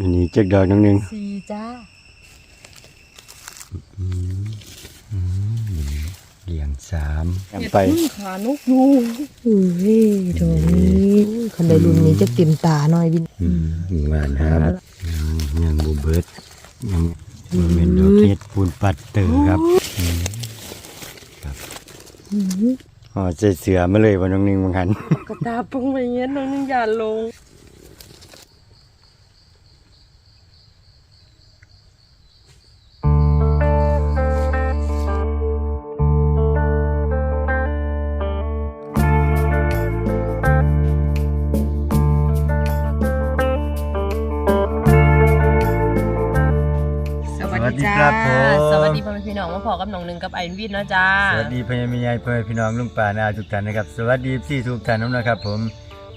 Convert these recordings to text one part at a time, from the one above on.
อันนี้จักดอกน้องหนึงสี่จ้าเลี้ยงสามยังไปขานกยูงอุ้ยโถนี้คันใดรุ่นนี้จะเต็มตาหน่อยบินอืมงานครับยังบูเบิร์ดยังบ่แม่นดอกเห็ดปูนปัดเตอร์ครับอืมครับอ๋อใส่เสือมาเลยวันน้องหนึงบางคันกระตาปงไปเงี้ยน้องนึงอย่าลง ดีครับผมสวัสดีพ่อแม่พี่น้องมาพอกับน้องหนึ่งกับไอวินนะจ้า สวัสดีพญามียายเพื่อนพี่น้องลุงป่านาทุกท่านนะครับ สวัสดีพี่ทุกท่านนะครับ ผม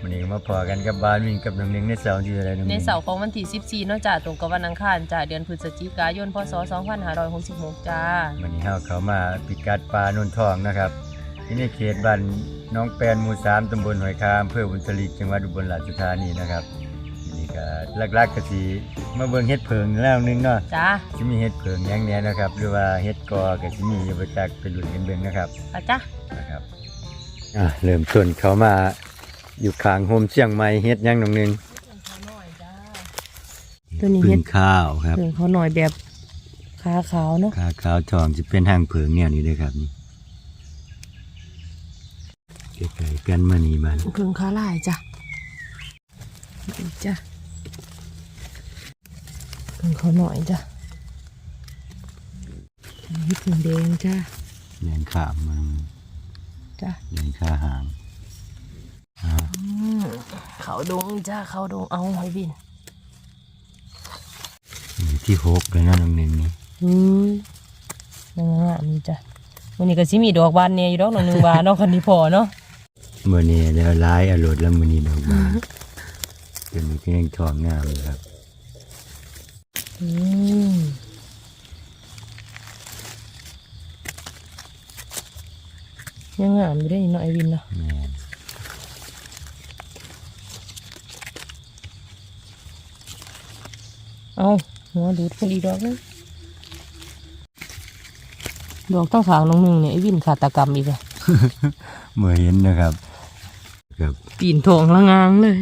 วันนี้ก็มาพอกันกับบานวิ่งกับน้องหนึงในเสาร์ที่อะไรน้องหในนึ่งเสาร์ของวันที่14เนาะจ้าตรงกับวันอังคารจ้าเดือนพฤศจิกายนพศ2566จ้าวันนี้เฮาเขามาปิกัดปลาโนนทองนะครับที่ในเขตบ้านน้องแปนหมู่สามตำบลหอยคามอำเภอบุญทลีจังหวัดอุบลราชธานีนะครับ นี่ก็ลักๆก็สิมาเบิ่งเฮ็ดเพิงแล้วนึงเนาะจ้าสิมีเฮ็ดเพิงหยังแหน่นะครับ หรือว่าเฮ็ดกอก็สิมีอยู่ประจักษ์เป็นรุ่นกันเบิ่งนะครับอาจ้านะครับอะเริ่มต้นเขามาอยู่ข้างโฮมเชียงใหม่เฮ็ดหยังน้องหนึงตัวนี้พึ่เฮ็งดข้าวครับ เพิ่งเขาหน่อยแบบขาขาวเนาะขาขาวทองจะเป็นห้างเพิงแนวนี้เลยครับนี่ใกล้ๆกันมานี่มันเพิ่งขาลายจ้ะนี่จ้ะ เพิ่งเขาหน่อยจ้ะอันนี้เพิ่งแดงจ้าแยงขามมันจ้ะแยงขาหางอ่าอืมเขาดงจ้าเขาดงเอาไว้บินนี่ที่หกเลยนะน้องหนึ่งนี่อืมนั่นน่ะนี่จ้ะวันนี้ก็สิมีดอกบานเนี่ยอยู่ดอกหนึ่งหนึ่งบานเนาะคันนี้พอเนาะเมื่อนี้แล้วร้ายอรดแล้วมื่อนี้ดอกบานเป็นมีเพียงทองงามเลยครับ อืมยังงามอยู่ได้เนาะไอวินเนาะแม่นเอาหัวดูดคนอีกดอกนึงดอกต้องขางลงหนึ่งเนี่ยไอวินขาตกรรมอีกอะเมื่อเห็นนะครับ ครับปีนทองละงางเลย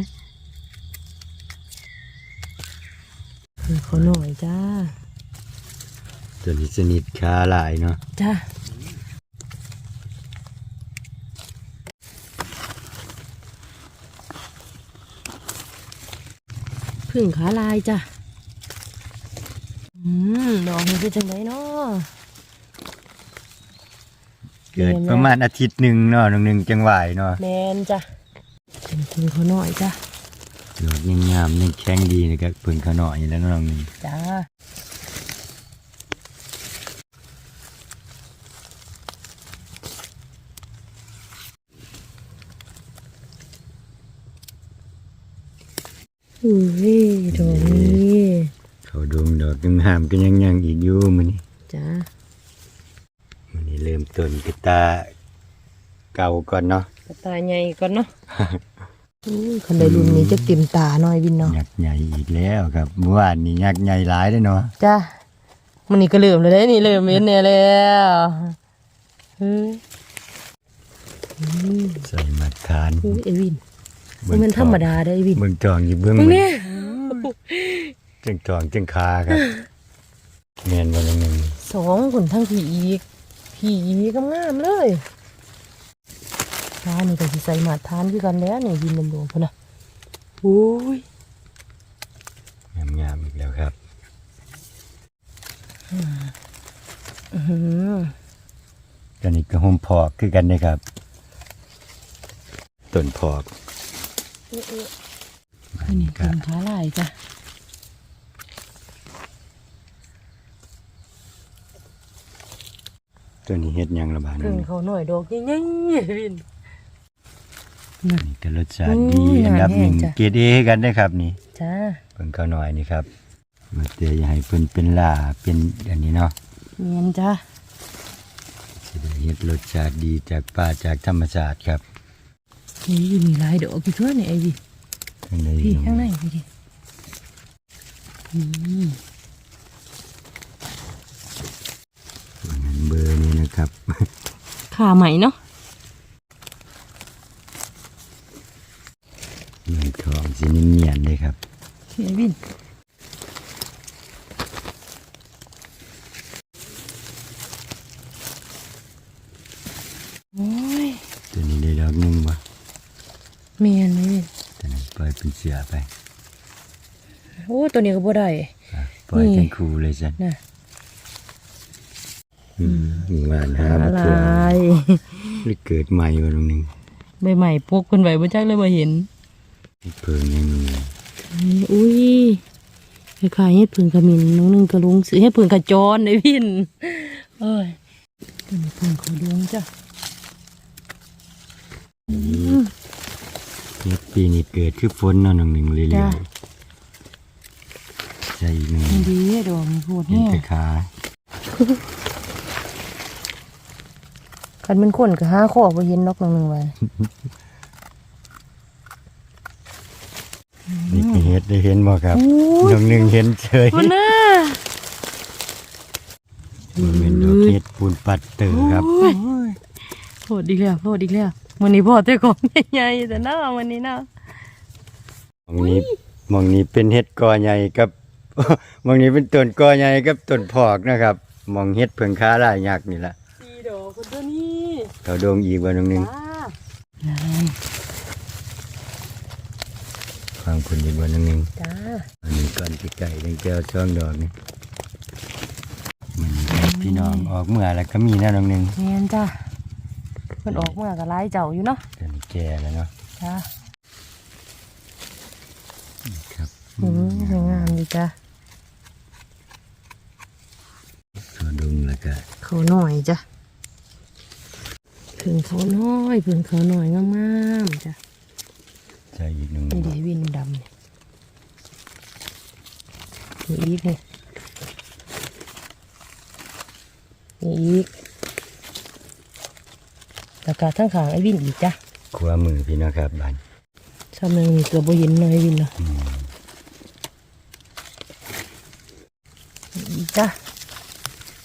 เออเขาหน่อยจ้า ตัวนี้สนิทขาหลายเนาะจ้าพึ่งขาลายจ้ะ อืมดอกมันเป็นจังไดเนาะเกิดประมาณอาทิตย์หนึ่งเนาะน้องหนึ่งจังไหวเนาะแมนจ้ะเป็นพึ่งเขาหน่อยจ้ะ ดอกยังงามยังแข็งดีนะครับเพิ่งขาหน่อยแล้วน้องนึ่จ้าอุ้ยดอกนี้เขาดวงดอกยังงามก็ยังยังอีกอยู่มื้อนี้จ้ามื้อนี้เริ่มต้นกระตาเก่าก่อนเนาะกระตาใหญ่ก่อนเนาะ คันใดรุ่นนี้จะเต็มตาหน่อยบินเนาะยักษ์ใหญ่อีกแล้วครับเมื่อวานนี้ยักษ์ใหญ่หลายเลยเนาะจ้ามันนี่ก็เริ่มเลยเด้นี่เริ่มเห็นเนี่ยแล้วเฮ้ยอืมใส่มาทานเฮ้ยไอวินนี่มันธรรมดาได้อไอวินเบิ่งจองอยู่เบื้องมึงบนเนี่ยจังจองจังคาครับแม่นบ่ละนึงสองคนทั้งผีอีกผีอีกงามๆเลย ทานนี่ก็สิใส่มาทานคือกันแล้วนี่วินลำดวงพุ่นน่ะโอ้ยงามๆอีกแล้วครับอื้อหือตอนนี้ก็ห่มพอกคือกันนะครับต้นพอกอันนี้ครัเป็บนขาลายจ้ะตัวนี้เฮ็ดหยังละบาดเพิ่นึงงเขาหน่อยดอกใหญ่ๆวิน นี่ก็รสชาติดีอืมอันดับหนึ่งหาแห้งจ้ะเกรดเอกันได้ครับนี่จ้าเพิ่นเขาหน่อยนี่ครับมาเตยอย่าให้เพิ่นเป็นล่าเป็นอันนี้เนาะเมียนจ้าสิได้เฮ็ดรสชาติดีจากป่าจากธรรมชาติครับนี่มีหลายดอกพี่ทั่วนี่ไอ้วิข้างในพี่ข้างในพี่ดิอืมวันนั้นเบอร์นี้นะครับขาใหม่เนาะ เงินทอง สิเนียนๆเลยครับเควินโอ้ยตัวนี้ได้ดอกนึงบ่เมียนเลยตัวนั้นปล่อยเป็นเสือไป โอ้ตัวนี้ก็บ่ได้ปล่อยนี่จังคูเลยจ้ะน่ะมานหาอะไม่เกิดใหม่วันนึงใบใหม่ปกคนไว้บ่จักเลยบ่เห็น เพิ่งยังมีอุ้ยคล้ายๆเฮ็ดผึ่งขมิ้นน้องหนึงกระลุงซื้อเฮ็ดผึ่งขจรได้พินเอ้ยเป็นผึ่งขอดวงจ้ะเฮ็ดปีนี้เกิดคือฝนเนาะน้องหนึ่งเรื่อยๆใจหนึ่งดีดอกมันโหดเห็นแน่แต่ขาคันมันคนก็หาข้อบ่เห็นนอกน้องหนึงไว้ นี่ก็เฮ็ดได้เห็นบ่ครับอุ้ยน้องหนึ่งเห็นเฉยมันน่ะมันเป็นดอกเฮ็ดปูนปัดเตอครับโอ้ยโหดอีกแล้วโหดอีกแล้ววันนี้พ่อแต่ของใหญ่ๆแต่หน้าวันนี้นะมองนี้มองนี้เป็นเฮ็ดกอใหญ่กับมองนี้เป็นต้นกอใหญ่กับต้นพอกนะครับมองเฮ็ดเพิ่งค้าหลายยักษ์นี่ล่ะสีดอกคนตัวนี้เขาโดงอีกว่าน้องหนึ่ง จ้า ฟังคนอีกว่าน้องหนึ่งจ้าอันนี้ก่อนที่ไก่ยังแก้วช่องดอกนี่มันครับพี่น้องออกเมื่อแล้วก็มีนะน้องหนึ่งแม่นจ้าเพิ่นออกมาก็หลายเจ้าอยู่เนาะเดี๋ยวนี้แก่แล้วเนาะจ้าครับอืมสวยงามดีจ้าตัวดุงแล้วก็เขาหน่อยจ้ะผึ่งเขาน้อยผึ่งเขาหน่อยงามๆจ้ะใส่อีกหนึ่งนี่เดวินดำเนี่ยนี่อีกเนี่ยนี่อีกแล้วก็ทั้งขางไอ้วินอีกจ้ะขวามือพี่น้องครับบ้านชามนึงมีเกือบบ่เห็นเลยไอ้วินเนาะนี่อีกจ้ะ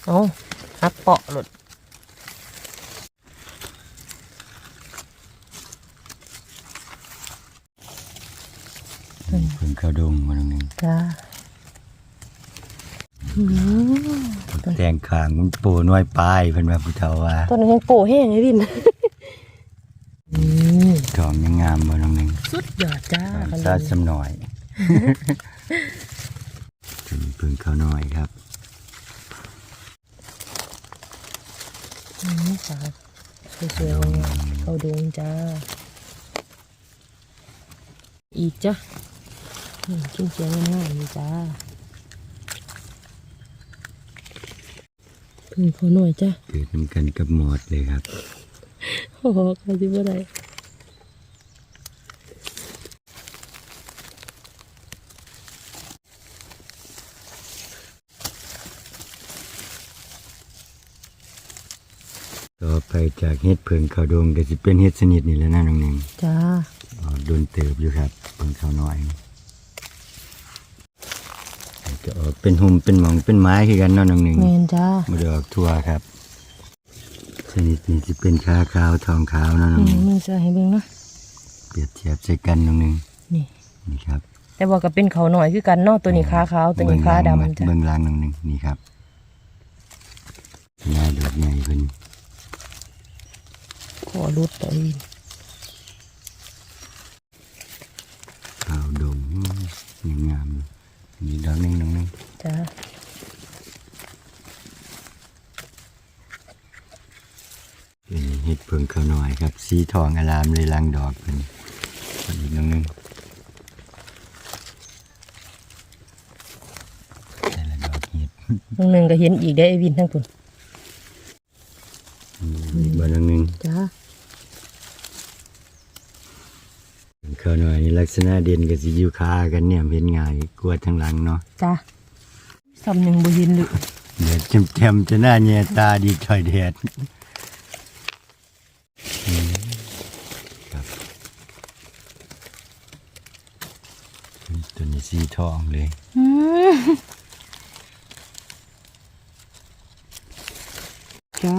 เอาหักเปาะหลุด เพิ่งเข้าดงมาตรงนึง จ้าอืม แต่งขางมันโปน้อยปลายเพิ่นว่าผู้เฒ่าว่าตอนนั้นยังโปะแห้งไอ้วินอืมทองยังงามมาตรงนึงสุดยอดจ้าซาสำหน่อยถึงเพิ่งเข้าน้อยครับอืมจ้าสวยๆงามๆเข้าดวงจ้า อีกจ้ะอืมกินเสียงงามๆนี่จ้า พึ่งเขาหน่อยจ้ะเกิดนำกันกับหมอดเลยครับโอ้โหเขาจะว่าไรต่อไปจากเฮ็ดเพิ่งเข้าดงก็สิเป็นเฮ็ดสนิทนี่แหล้วนะน้องหนึงจ้า อ๋อโดนเติบอยู่ครับเพิ่งเข้าน้อย ก็ออกเป็นหุ่มเป็นหมองเป็นไม้คือกันเนาะน้องหนึงแมนจ้ามาดอกทั่วครับชนิดนี้จะเป็นขาขาวทองขาวเนาะน้องอืหมนึ่งมึงจะให้เบิ่งเนาะเปรียบเทียบใช้กันน้องหนึ่งนี่นี่ครับ แต่ว่าก็เป็นเขาหน่อยคือกันเนาะตัวนี้ขาขาวตัวนี้ขาดำจ้ะเบื้องล่างน้องหนึ่งนี่ครับง่ายดอกใหญ่เพิ่นขอรุดตัวนี้ขาวดงอืมงามๆนี่ด อกหนึ่งน้องหนึ่งจ้าเป็นเห็ดเพิ่งเขาหน่อยครับ สีทองอลามเลยลังดอกเพิ่นอีกน้องหนึ่งแต่ละดอกเห็ดน้องหนึ่งก็เห็นอีกได้ไอ้วินทั้งคุณ อีกบ่น้องหนึ่ง จ้า เขาหน่อยนี่ ลักษณะเด่นกับสิอยู่คากันเนี่ยเห็นง่ายกลัวทางหลังเนาะจ้าสำหนึ่งบ่เห็นเลยเดี๋ยวเต็มๆจะหน้าแย่ตาดีถอยแดดอืมครับตัวนี้สีทองเลยอืมจ้า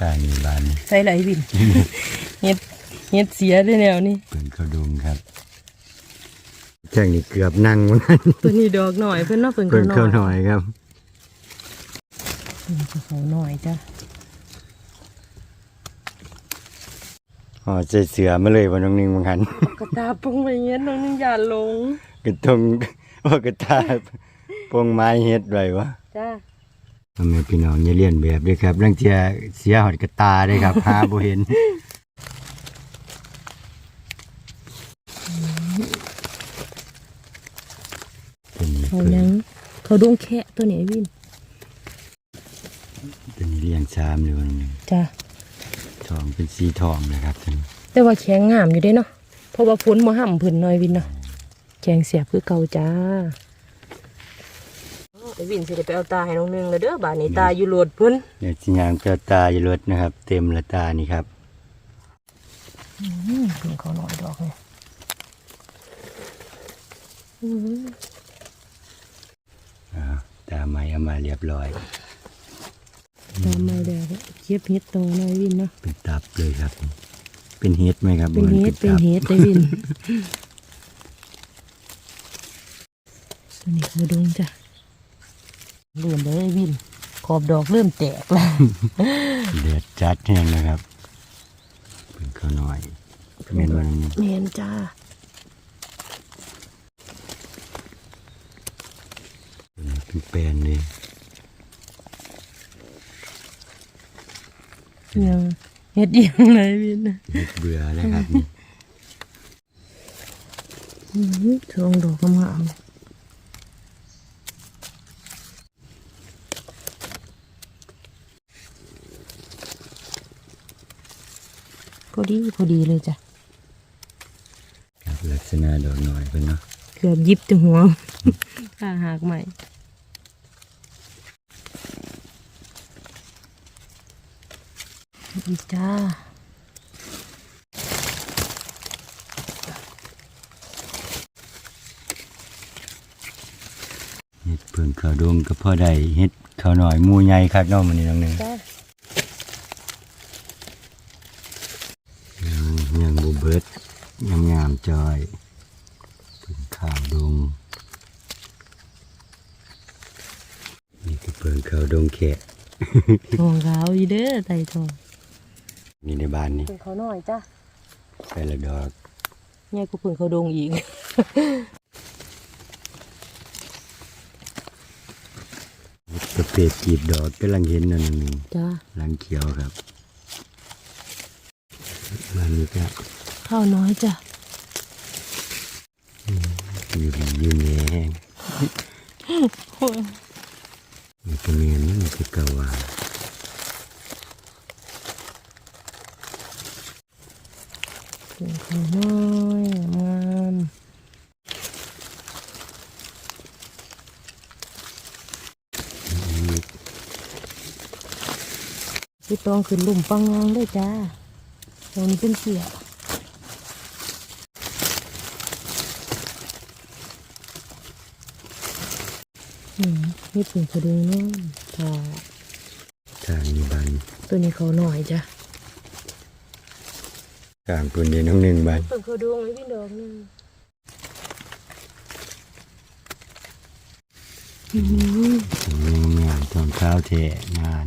ตานี่บานนี่ใส่ไหลบิน เฮ็ดเฮ็ดเสียด้วยแนวนี่เพิ่นเขาดุงครับแจ้งนี่เกือบนั่งวันนั้นตัวนี้ดอกหน่อยเพิ่นเนาะเพิ่นเพิ่นเขาเขาหน่อยหน่อยครับเพิ่นเขาหน่อยจ้ะอ๋อใจเสือมาเลยวันน้องนึงบางคันกระตาปุ้งไปเงี้ยน้องนึงอย่าลงกระทงว่ากระตาปงไม้เฮ็ดไว้วะจ้าทำไมพี่น้องอย่าเลียนแบบด้วยครับรังเทียเสียหอดกระตาได้ครับหาบ่เห็นตัวนี้ เขาเพิ่ยังนเขาดงแคะตัวนี้ไอ้วินตัวนี้เลี้ยงชามเลยวันนึงจ้าทองเป็นสีทองนะครับท่านแต่ว่าแข็งงามอยู่เด้เนาะเพราะว่าฝนมาห่ำเพิ่นหน่อยวินเนาะแข็งเสียบคือเก่าจ้าไอ้วินสิได้ไปเอาตาให้น้องนึงแล้วเด้อบาดนี้ตาอยู่โหลดเพิ่นเนี่ยสิยางเจ้าตาอยู่รถนะครับ เต็มละตานี่ครับอืมเพิ่นเขาหน่อยดอกเนี่ยอืมอ่า ตาไม้เอามาเรียบร้อยตามมาแล้วก็เก็บเฮ็ดโตหน่อยวินเนาะเป็นตับเลยครับ เป็นเฮ็ดไหมครับเป็นเฮ็ดบ่เป็นตับเฮ็ดได้วินตัวนี้มาดูจ้ะเริ่มเลยวิน ขอบดอกเริ่มแตกแล้วเดือดจัดแห้งนะครับเป็นข้าวน้อยเมนวันนี้แมนจ้า เป็นแปลนเลยยังเฮ็ดเอียงเลยวินเฮ็ดเบื่อแล้วครับนี่อื้อหือทองดอกงามๆพอดีพอดีเลยจ้ะครับลักษณะดอกน้อยเป็นเนาะเกือบยิบจะหัวข้าหากใหม่ อีกจ้าเฮ็ดเพิ่นข้าวดงก็พอได้เฮ็ดข้าวน้อยหมู่ใหญ่คักเนาะมันนี่น้องหนึงจ้ายังยังบ่เบิดงามๆจอยเพิ่นข้าวดงนี่คือเพิ่นข้าวดงแขะทองขาวอีเด้อไต่ทอง นี่ในบ้านนี่เป็นเขาหน่อยจ้าใส่ละดอกเนี่ยกูเพิ่งเขาดงอีกประเภทกีบดอกกำลังเห็นนั่นนึงจ้าลังเขียวครับมันนี่ก็ข้าวน้อยจ้ะอยู่ดีอยู่แหน่แห้งมันก็เมียนมันก็เกาว่า เป็นข้าวน้อยงามพี่ตองขึ้นลุ่มปังงางด้วยจ้าตรงนี้เป็นเสียอืมนี่เป็นกระดูกน้องจ้าทางนี้บ้านตัวนี้เขาหน่อยจ้ะ กลางพื้นดินน้องหนึ่งบ้านเป็นกระดูกไว้พี่ดอกนึงยังงามตอนเช้าแทะงาน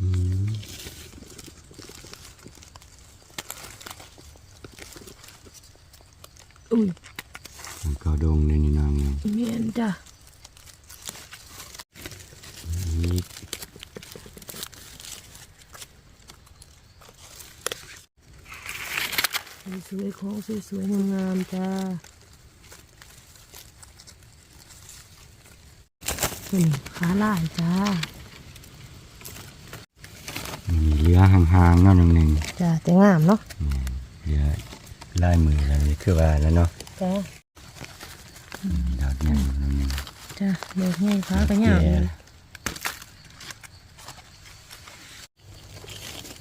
อืม อุ้ย มันก็ดงเลยนี่น้องนี่ เมียนจ้ะ นี่ สวยๆ ของสวยๆงามๆจ้านี่ขาลายจ้ามีเหลือห่างๆเนาะน้องหนึ่งจ้าแต่งามเนาะเหลือลายมืออะไรนี่คือว่าแล้วเนาะจ้าดอกใหญ่น้องหนึ่งจ้าเด็กง่ายขาก็ยาวเลย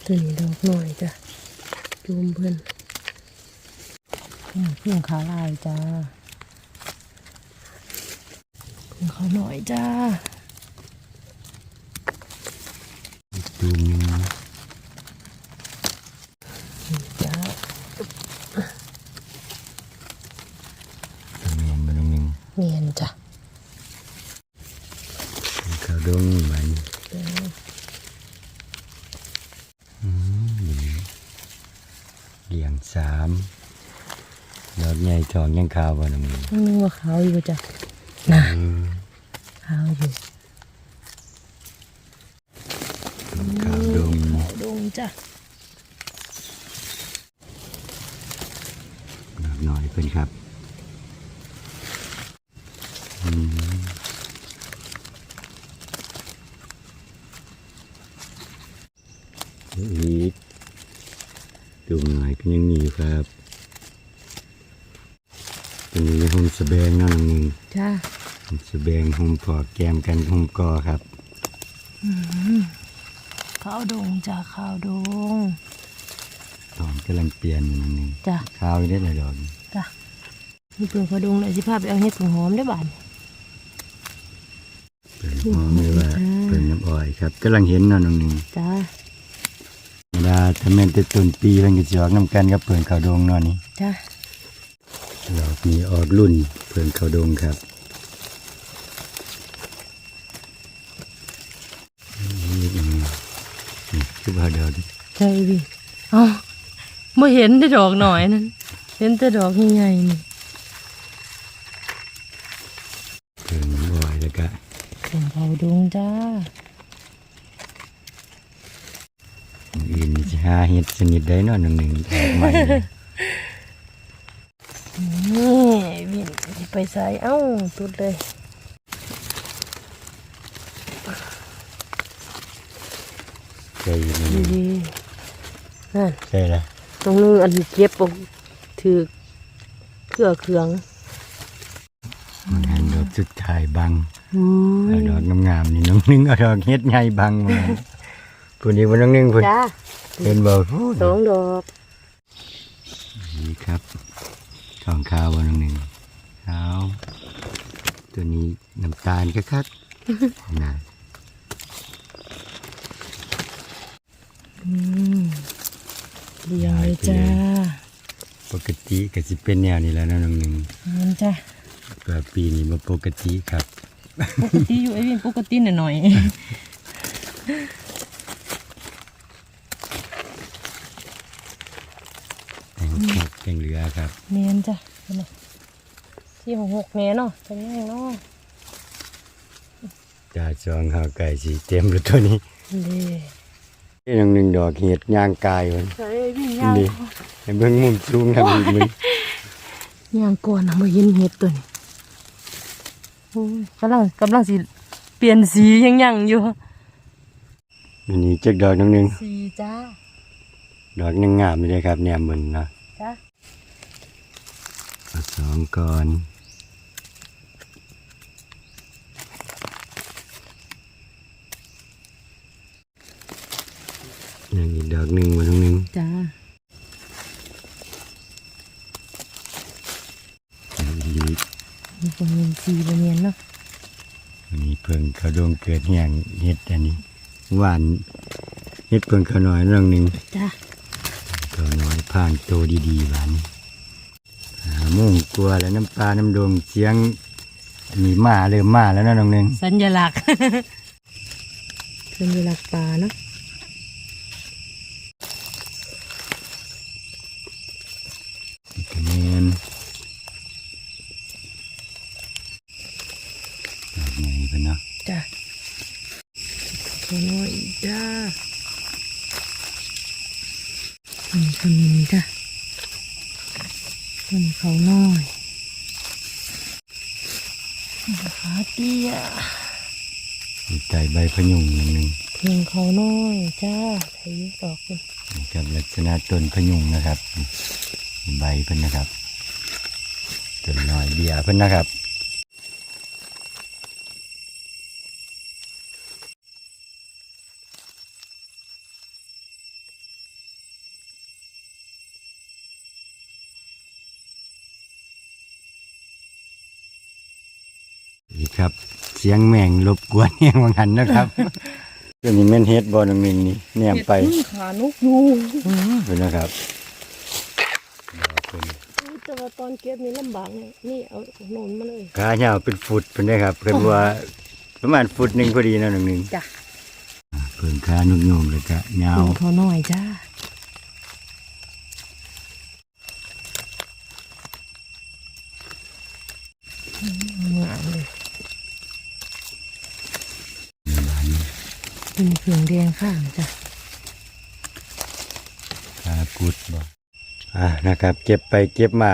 ตัวนี้ดอกหน่อยจ้ะจูมเพื่อนอืมเพื่อนขาลายจ้าเพื่อนเขาหน่อยจ้าตูมหนึงจ้าตัวนี้มันนึงเนียนจ้ะเขาดงมันอืมเลี้ยงสามยอด ใหญ่ทองยังขาวบ่น้องนี่ยังนึกว่าขาวอยู่จ้ะน่ะเออขาวอยู่ขาวดงขาวดงจ้ะดอกน้อยเพิ่นครับอืมอีกดูหน่อยก็ยังมีอยู่ครับ ตัวนี้ในห้องสะแบงเนั่นองหนึ่งจ้าห้องสะแบงห้องพอแกมกันห้องกอครับขาวดงจ้ะขาวดงตอนกำลังเปลี่ยนอยู่นั่นเองจ้ะข้าวได้หลายดอกจ้ะมีเปลือกขาวดงเลยสิพาไปเอาเห็ดผงหอมได้อบานเปิดหอมเลยว่าอืมเปิดน้ำอ้อยครับกำลังเห็นเนั่นองหนึ่งจ้าเวลาถ้าแม่นแต่ต้นปีมันก็สิออกน้ำกันกับเปิดข้าวดงเนอนนี่จ้า ดอกนี้ออกรุ่นเปิดข้าวดงครับนี่อืมนี่คือว่าดอกนี่ใช่พี่เอ้าไม่เห็นได้ดอกหน่อยนั่นเห็นแต่ดอกใหญ่ๆนี่เปิดน้ำอ้อยแล้วก็เป็นขาวดงจ้าอื่นสิหาเห็ดชนิดใดเนอนหนึ่งหนึ่งออกใหม่เลย นี่วินสิไปใส่เอ้าตุดเลยใช่อยู่นี่ดีๆนั่นใช่ละตรงนึงอันเก็บปกถือเครือเครื่องมันหันดอกสุดท้ายบังอืมเอาดอกงามๆนี่น้องนึงเอาดอกเฮ็ดใหญ่บังมาผู้นี้บ่น้องนึงเพิ่นจ้าเห็นบ่พูดสองดอกนี่ครับ ทองขาวบ่น้องนึงขาวตัวนี้น้ำตาลคักๆนะอืมเลี้ยงเลยจ้า ปกติก็สิเป็นแนวนี้แหล้วนะน้องนึงนั่นจ้าก็ปีนี้บ่ปกติครับ ปกติอยู่ไอ้วินปกติหน่อยแตงกบ แตงเหลือครับๆเนียนจ้ะเอามาที่หกหกเมตรเนาะเป็นยังไงเนาะจ่าจองข้าวไก่สิเต็มแล้วตัวนี้ดีนี่น้องนึงดอกเห็ดย่างกายมันใส่พี่นี่ย่างดิให้เบิ่งมุมสูงทำอีกมึงย่างก่อนนะมาเห็นเห็ดตัวนี้โอ้ยกำลังกำลังสิเปลี่ยนสียังยังอยู่อันนี้จักดอกน้องนึงสีจ้าดอกนึงงามเลยครับแนมมึนเนาะจ้าเอา สองก่อน อย่างอีกดอกหนึ่งมาตรงนึงจ้าอย่างอีกมีคนเห็นสีบะเนียนเนาะอันนี้เพิ่งเขาดวงเกิดอย่างเห็ดอันนี้หวานเห็ดเพิ่งเขาน้อยน้องหนึ่งจ้าเขาน้อยผ่านโตดีๆหวานหาโมุ่งกลัวแล้วน้ำปลาน้ำดงเสียงมีมาเริ่มมาแล้วนะน้องหนึ่งสัญลักษณ์ สัญลักษณ์ปลาเนาะคะแนนดอกใหญ่เพิ่นเนาะ จ้าขอน้อยอีกจ้าอันนี้ขมิ้นจ้าอันนี้ เขาน้อยอันนี้ขาเตี้ยมีใจใบพะยุงหนึ่งหนึ่งเพียงเขาน้อยจ้าไทยดอกเลยนะครับลักษณะต้นพะยุงนะครับมีใบเพิ่นนะครับต้นน้อยเบียเพิ่นนะครับ ครับ เสียงแม่งรบกวนเองว่างั้นนะครับ เรื่องนี้แม่นเฮ็ดบ่น้องมิงนี่แนมไปเห็ดพึ่งขานกยูงเพิ่นนะครับดอกเพิ่นแต่ว่าตอนเก็บนี่ลำบากเนี่ยนี่เอาโนนมาเลยขายาวเป็นฟุตเพิ่นได้ครับเพิ่นว่าประมาณฟุตหนึงพอดีนะน้องมิงจ้ะเพิ่นขานุ่มๆเลยก็ยาวเพิ่งเขาหน่อยจ้าอืมงามเลยเป็นเผืองแดง ข้างจ้ะขากุดบ่อ่านะครับ เก็บไปเก็บมา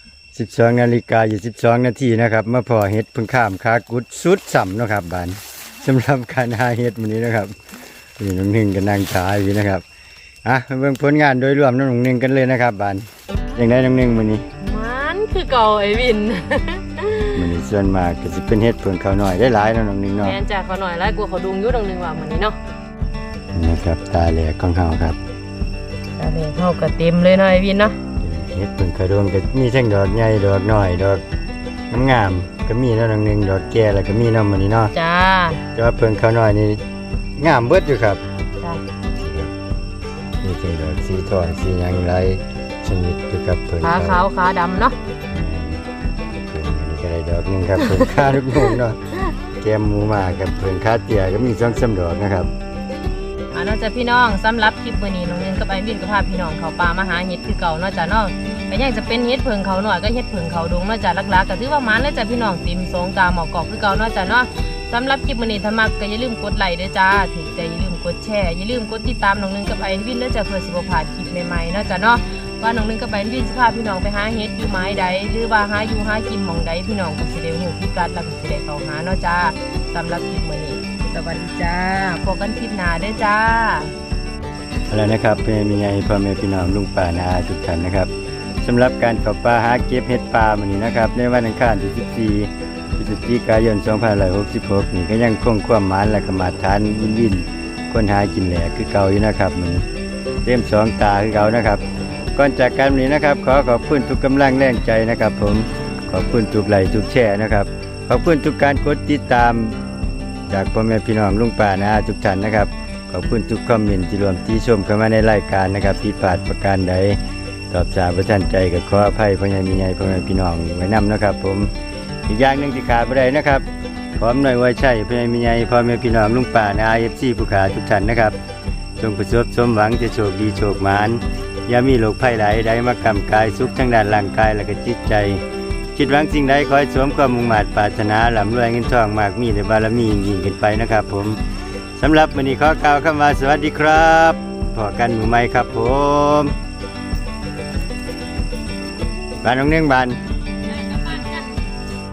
12นาฬิกาอยู่12นาทีนะครับมาพอเฮ็ดเพิ่งข้ามขากุดสุดสัมเนาะครับบานสำหรับการหาเฮ็ดมื้อนี้นะครับนี่น้องหนึ่งก็นั่งถ่ายอยู่นะครับอะมาเบิ่งผลงานโดยรวมน้องหนึ่งกันเลยนะครับบานอย่างไรน้องหนึ่งมื้อนี้มันคือเก่าไอ้วินมื้อนี้ส่วนมากก็สิเป็นเฮ็ดเพิ่งเขาหน่อยได้หลายเนาะน้องหนึ่งเนาะแมนจ้ะเขาหน่อยไล่กลัวเขาดุงอยุ่ตรงนึงว่าเหมือนนี้เนาะ นี่นะครับตาแหลกของเฮาครับแต่เด็กเขาก็เต็มเลยเนาะไอ้วินเนาะเฮ็ดเพิ่งเขาโดนก็มีทั้งดอกใหญ่ดอกน้อยดอกงามๆก็มีเนาะน้องหนึ่งดอกแก่แล้วก็มีเนาะมื้อนี้เนาะจ้าแต่ว่าเพิ่งเขาหน่อยนี่งามเบิดอยู่ครับจ้ามีถึงดอกสีทองสีหยังไรชนิดอยู่กับเพิ่งขาขาวขาดำเนาะเพิ่งอันนี้ก็ได้ดอกหนึงครับเพิ่งค่าลูกนุ่งเนาะแกมหมูหมากับเพิ่งค่าเตี่ยก็มีสองสามดอกนะครับอ่า นอกจากพี่น้องสำหรับคลิปมื้อนี้น้องนึงกับไอ้วินก็พาพี่น้องเขาป่ามาหาเห็ดคือเก่านาะจ้ะเนาะก็ยังจะเป็นเห็ดเพิงเขาหน่อยก็เห็ดเพิงเขาดงนาะจ้ะหลักๆก็ถือว่ามันแล้วจ้ะพี่น้องติมสงกาหมอกอกคือเก่านาะจ้ะเนาะสำหรับคลิปมื้อนี้ถ้ามักก็อย่าลืมกดไลค์ด้วยจ้าถึงใจอย่าลืมกดแชร์อย่าลืมกดติดตามน้องนึงกับไอ้วินแล้วจ้ะเพื่อสิบ่พลาดคลิปใหม่ๆนาะจ้ะเนาะว่าน้องนึงกับไอ้วินสิพาพี่น้องไปหาเห็ดอยู่ไม้ใดหรือว่าหาอยู่หากินหม่องใดพี่น้องก็สิได้ฮู้พิกัดแล้วก็สิได้เข้าหาเนาะจ้าสำหรับคลิป สวัสดีจ้าพบกันคลิปหน้าเด้จ้าอาละนะครับเพื่อนมีไงพ่อแม่พี่น้องลุงป่านาทุกท่านนะครับสำหรับการข้าป่าหาเก็บเห็ดป่ามื้อนี้นะครับ ในวันอังคารที่14พฤศจิกายน2566นี่ก็ยังคงความหมานและกมาทานวินวินคนหากินแหลกคือเก่าอยู่นะครับมือนเต็มสองตาคือเก่านะครับ ก่อนจากกันวันนี้นะครับ ขอขอบคุณทุกกำลังแรงใจนะครับ ผมขอบคุณทุกไลค์ทุกแชร์นะครับ ขอบคุณทุกการกดติดตาม จากพ่อแม่พี่น้องลุงป่านาอาทุกท่านนะครับ ขอบคุณทุกคอมเมนต์ที่รวมที่ชมเข้ามาในรายการนะครับผิดพลาดประการใดตอบสาประทันใจกับขออภัยพ่อใหญ่มีใหญ่พ่อแม่พี่น้องไว้นำนะครับ ผมอีกอย่างหนึ่งที่ขาดไม่ได้นะครับพร้อมหน่อยไว้ใช่พ่อใหญ่มีใหญ่พ่อแม่พี่น้องลุงป่านาเอฟซีผู้ขาทุกท่านนะครับจงประสบสมหวังจะโชคดีโชคหมานอย่ามีโรคภัยใดใดมากำกายสุขทั้งด้านร่างกายและก็จิตใจ คิดหวังสิ่งใดขอให้สวมความมุ่งมั่นปรารถนาหล่ำรวยเงินทองมากมีแต่บารมียิ่งขึ้นไปนะครับ ผมสำหรับวันนี้ขอกล่าวคำว่าสวัสดีครับพอกันหมู่ใหม่ครับผมบ้านน้องเนื่องบาน